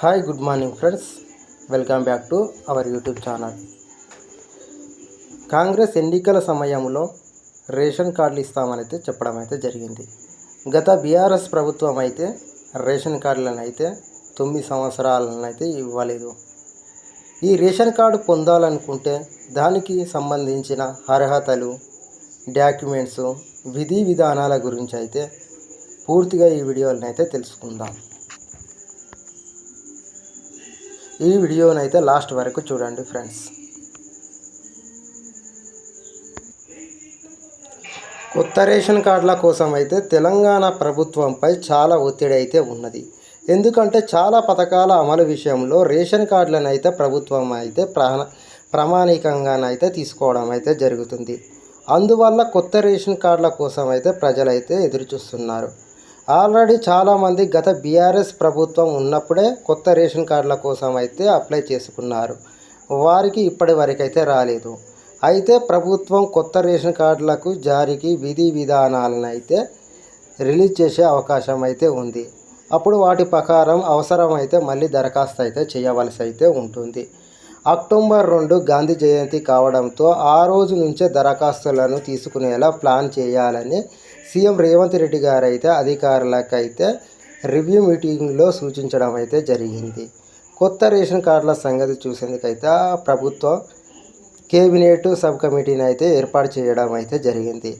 Hi good morning friends welcome back to our YouTube channel Congress ఎన్నికల సమయంలో ration కార్డులు ఇస్తామని అయితే చెప్పడం అయితే జరిగింది. గత బీఆర్ఎస్ ప్రభుత్వం అయితే రేషన్ కార్డులను అయితే తొమ్మిది సంవత్సరాలను అయితే ఇవ్వలేదు. ఈ రేషన్ కార్డు పొందాలనుకుంటే దానికి సంబంధించిన అర్హతలు డాక్యుమెంట్స్ విధి విధానాల గురించి అయితే పూర్తిగా ఈ వీడియోలను అయితే తెలుసుకుందాం. ఈ వీడియోని అయితే లాస్ట్ వరకు చూడండి ఫ్రెండ్స్. కొత్త రేషన్ కార్డుల కోసం అయితే తెలంగాణ ప్రభుత్వంపై చాలా ఒత్తిడి అయితే ఉన్నది. ఎందుకంటే చాలా పథకాల అమలు విషయంలో రేషన్ కార్డులను అయితే ప్రభుత్వం అయితే ప్రాణ ప్రామాణికంగానైతే తీసుకోవడం అయితే జరుగుతుంది. అందువల్ల కొత్త రేషన్ కార్డుల కోసం అయితే ప్రజలైతే ఎదురుచూస్తున్నారు. ఆల్రెడీ చాలామంది గత బీఆర్ఎస్ ప్రభుత్వం ఉన్నప్పుడే కొత్త రేషన్ కార్డుల కోసం అయితే అప్లై చేసుకున్నారు. వారికి ఇప్పటి వరకైతే రాలేదు. అయితే ప్రభుత్వం కొత్త రేషన్ కార్డులకు జారీకి విధి విధానాలను అయితే రిలీజ్ చేసే అవకాశం అయితే ఉంది. అప్పుడు వాటి ప్రకారం అవసరమైతే మళ్ళీ దరఖాస్తు అయితే చేయవలసి అయితే ఉంటుంది. అక్టోబర్ రెండు గాంధీ జయంతి కావడంతో ఆ రోజు నుంచే దరఖాస్తులను తీసుకునేలా ప్లాన్ చేయాలని సీఎం రేవంత్ రెడ్డి గారు అయితే అధికారులకైతే రివ్యూ మీటింగ్లో సూచించడం అయితే జరిగింది. కొత్త రేషన్ కార్డుల సంగతి చూసేందుకైతే ప్రభుత్వం కేబినెట్ సబ్ కమిటీని అయితే ఏర్పాటు చేయడం అయితే జరిగింది.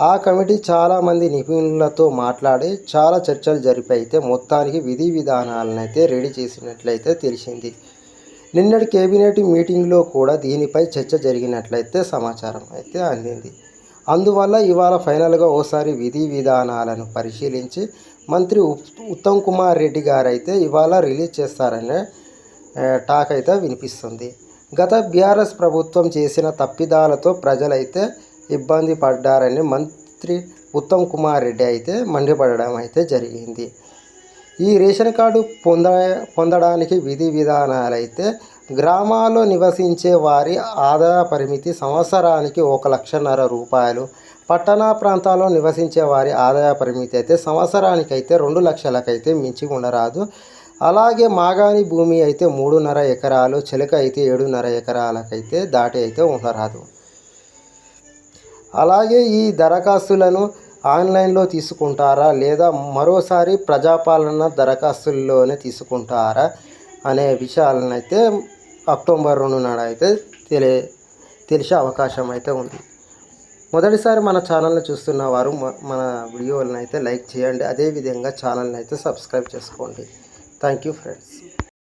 ఆ కమిటీ చాలామంది నిపుణులతో మాట్లాడి చాలా చర్చలు జరిపి అయితే మొత్తానికి విధి విధానాలను అయితే రెడీ చేసినట్లయితే తెలిసింది. నిన్నటి కేబినెట్ మీటింగ్లో కూడా దీనిపై చర్చ జరిగినట్లయితే సమాచారం అయితే అందింది. అందువల్ల ఇవాళ ఫైనల్గా ఓసారి విధి విధానాలను పరిశీలించి మంత్రి ఉత్తమ్ కుమార్ రెడ్డి గారైతే ఇవాళ రిలీజ్ చేస్తారనే టాక్ అయితే వినిపిస్తుంది. గత బీఆర్ఎస్ ప్రభుత్వం చేసిన తప్పిదాలతో ప్రజలైతే ఇబ్బంది పడ్డారని మంత్రి ఉత్తమ్ కుమార్ రెడ్డి అయితే మండిపడడం అయితే జరిగింది. ఈ రేషన్ కార్డు పొంద పొందడానికి విధి విధానాలు అయితే గ్రామాల్లో నివసించే వారి ఆదాయ పరిమితి సంవత్సరానికి ఒక లక్షన్నర రూపాయలు పట్టణ ప్రాంతాల్లో నివసించే వారి ఆదాయ పరిమితి అయితే సంవత్సరానికి అయితే రెండు లక్షలకైతే మించి ఉండరాదు. అలాగే మాగాని భూమి అయితే మూడున్నర ఎకరాలు చిలక అయితే ఏడున్నర ఎకరాలకైతే దాటి అయితే ఉండరాదు. అలాగే ఈ దరఖాస్తులను ఆన్లైన్లో తీసుకుంటారా లేదా మరోసారి ప్రజాపాలన దరఖాస్తుల్లోనే తీసుకుంటారా అనే విషయాలను అయితే అక్టోబర్ రెండు నాడు అయితే తెలియ తెలిసే అవకాశం అయితే ఉంది. మొదటిసారి మన ఛానల్ని చూస్తున్న వారు మన వీడియోలను అయితే లైక్ చేయండి. అదేవిధంగా ఛానల్ని అయితే సబ్స్క్రైబ్ చేసుకోండి. Thank you friends.